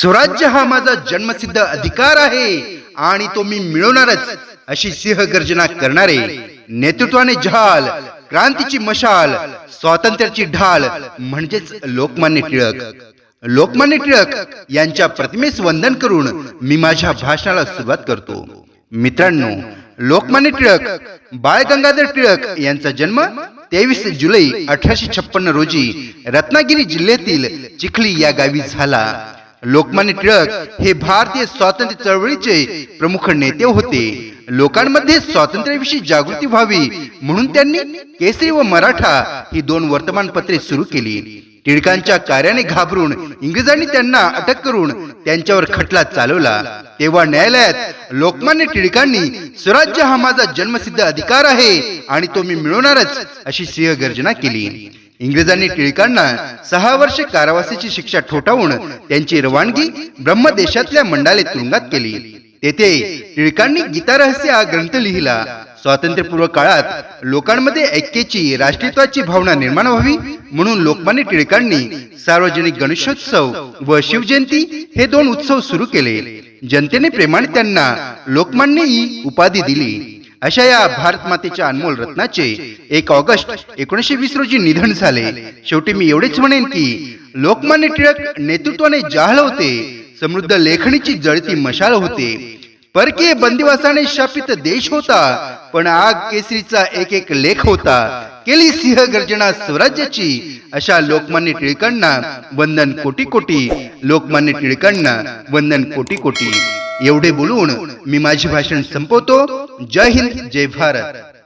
स्वराज्य हा माझा जन्मसिद्ध अधिकार आहे आणि तो मी मिळवणारच अशी सिंह गर्जना करणारे नेतृत्वाने झाल क्रांतीची मशाल स्वातंत्र्याची ढाल म्हणजेच लोकमान्य टिळक. लोकमान्य टिळक यांच्या प्रतिमेस वंदन करून मी माझ्या भाषणाला सुरुवात करतो. मित्रांनो लोकमान्य टिळक बाळ गंगाधर टिळक यांचा जन्म तेवीस जुलै अठराशे छप्पन्न रोजी रत्नागिरी जिल्ह्यातील चिखली या गावी झाला. लोकमान्य टिळक हे भारतीय स्वातंत्र्य चळवळीचे प्रमुख नेते होते. लोकांमध्ये स्वातंत्र्याविषयी जागृती व्हावी म्हणून त्यांनी केसरी व मराठा ही दोन वर्तमानपत्रे सुरू केली. टिळकांच्या कार्याने घाबरून इंग्रजांनी त्यांना अटक करून त्यांच्यावर खटला चालवला. तेव्हा न्यायालयात लोकमान्य टिळकांनी स्वराज्य हा माझा जन्मसिद्ध अधिकार आहे आणि तो मी मिळवणारच अशी सिंह गर्जना केली. इंग्रजांनी टिळकांना सहा वर्ष कारावासाची शिक्षा ठोठावून त्यांची रवानगी ब्रह्मदेशातल्या मंडाले तुरुंगात केली. तेथे टिळकांनी गीता रहस्य हा ग्रंथ लिहिला. स्वातंत्र्यपूर्व काळात लोकांमध्ये ऐक्याची राष्ट्रीयत्वाची भावना निर्माण व्हावी म्हणून लोकमान्य टिळकांनी सार्वजनिक गणेशोत्सव व शिवजयंती हे दोन उत्सव सुरू केले. जनतेने प्रेमाने त्यांना लोकमान्य ही उपाधी दिली. अशा या भारत मातेच्या अनमोल रत्नाचे एक ऑगस्ट एकोणीशे वीस रोजी निधन झाले. शेवटी मी एवढेच म्हणेन की लोकमान्य टिळक नेतृत्वाने जाहल होते समृद्ध लेखणीची जळती मशाल होते. परकीय बंदिवासाने शापित देश होता पण आग केसरीचा एक एक लेख होता. केली सिंह गर्जना स्वराज्याची अशा लोकमान्य टिळकांना वंदन कोटी कोटी लोकमान्य टिळकांना वंदन कोटी कोटी एवढे बोलून मी माझे भाषण संपवतो. जय हिंद जय भारत.